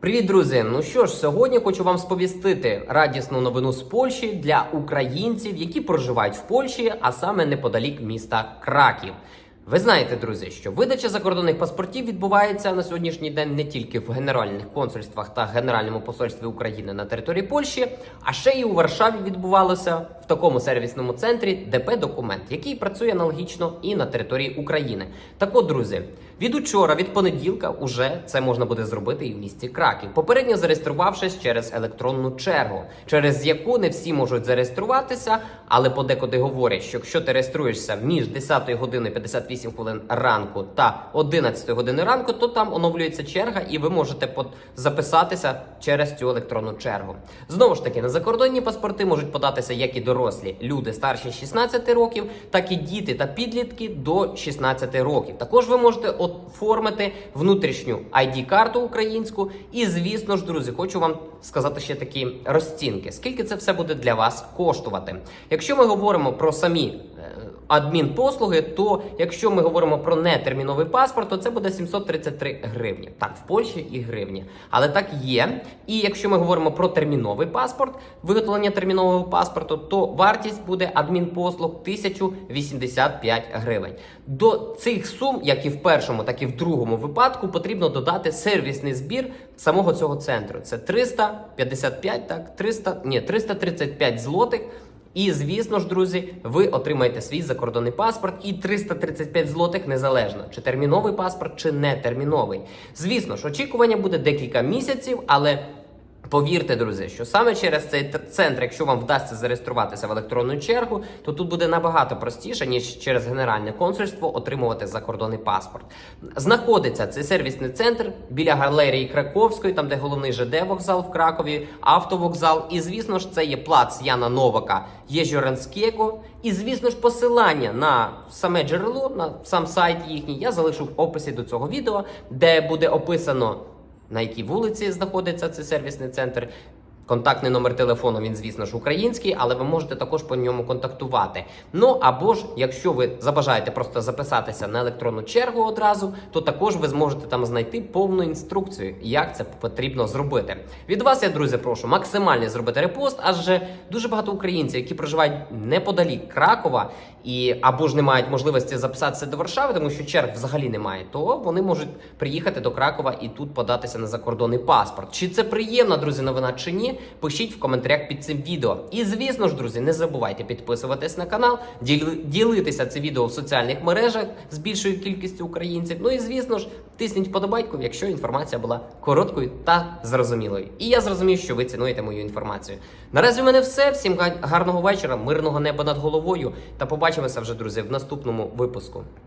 Привіт, друзі! Ну що ж, сьогодні хочу вам сповістити радісну новину з Польщі для українців, які проживають в Польщі, а саме неподалік міста Краків. Ви знаєте, друзі, що видача закордонних паспортів відбувається на сьогоднішній день не тільки в генеральних консульствах та Генеральному посольстві України на території Польщі, а ще й у Варшаві відбувалося в такому сервісному центрі ДП Документ, який працює аналогічно і на території України. Так от, друзі, від учора, від понеділка, уже це можна буде зробити і в місті Краків, попередньо зареєструвавшись через електронну чергу, через яку не всі можуть зареєструватися, але подекуди говорять, що якщо ти реєструєшся між 10 години 58 хвилин ранку та 11 години ранку, то там оновлюється черга, і ви можете записатися через цю електронну чергу. Знову ж таки, на закордонні паспорти можуть податися як і дорослі люди старші 16 років, так і діти та підлітки до 16 років. Також ви можете оформити внутрішню ID-карту українську. І звісно ж, друзі, хочу вам сказати ще такі розцінки. Скільки це все буде для вас коштувати? Якщо ми говоримо про самі е, адмінпослуги, то якщо ми говоримо про нетерміновий паспорт, то це буде 733 гривні. Так, в Польщі і гривні. Але так є. І якщо ми говоримо про терміновий паспорт, виготовлення термінового паспорту, то вартість буде адмінпослуг 1085 гривень. До цих сум, як і в першому, так і в другому випадку, потрібно додати сервісний збір самого цього центру. Це 355, так, 300, ні, 335 злотих. І звісно ж, друзі, ви отримаєте свій закордонний паспорт і 335 злотих незалежно, чи терміновий паспорт, чи не терміновий. Звісно ж, очікування буде декілька місяців, але. Повірте, друзі, що саме через цей центр, якщо вам вдасться зареєструватися в електронну чергу, то тут буде набагато простіше, ніж через генеральне консульство отримувати закордонний паспорт. Знаходиться цей сервісний центр біля галерії Краковської, там де головний ЖД вокзал в Кракові, автовокзал. І звісно ж, це є плац Яна Новака Єжоренського. І звісно ж, посилання на саме джерело, на сам сайт їхній, я залишу в описі до цього відео, де буде описано на якій вулиці знаходиться цей сервісний центр. Контактний номер телефону він, звісно ж, український, але ви можете також по ньому контактувати. Ну або ж, якщо ви забажаєте просто записатися на електронну чергу одразу, то також ви зможете там знайти повну інструкцію, як це потрібно зробити. Від вас я, друзі, прошу максимально зробити репост, адже дуже багато українців, які проживають неподалік Кракова, і або ж не мають можливості записатися до Варшави, тому що черг взагалі немає, то вони можуть приїхати до Кракова і тут податися на закордонний паспорт. Чи це приємна, друзі, новина чи ні? Пишіть в коментарях під цим відео. І звісно ж, друзі, не забувайте підписуватись на канал, діли- ділитися це відео в соціальних мережах з більшою кількістю українців. Ну і звісно ж, тисніть вподобайку, якщо інформація була короткою та зрозумілою. І я зрозумів, що ви цінуєте мою інформацію. Наразі в мене все. Всім гарного вечора, мирного неба над головою. Та побачимося вже, друзі, в наступному випуску.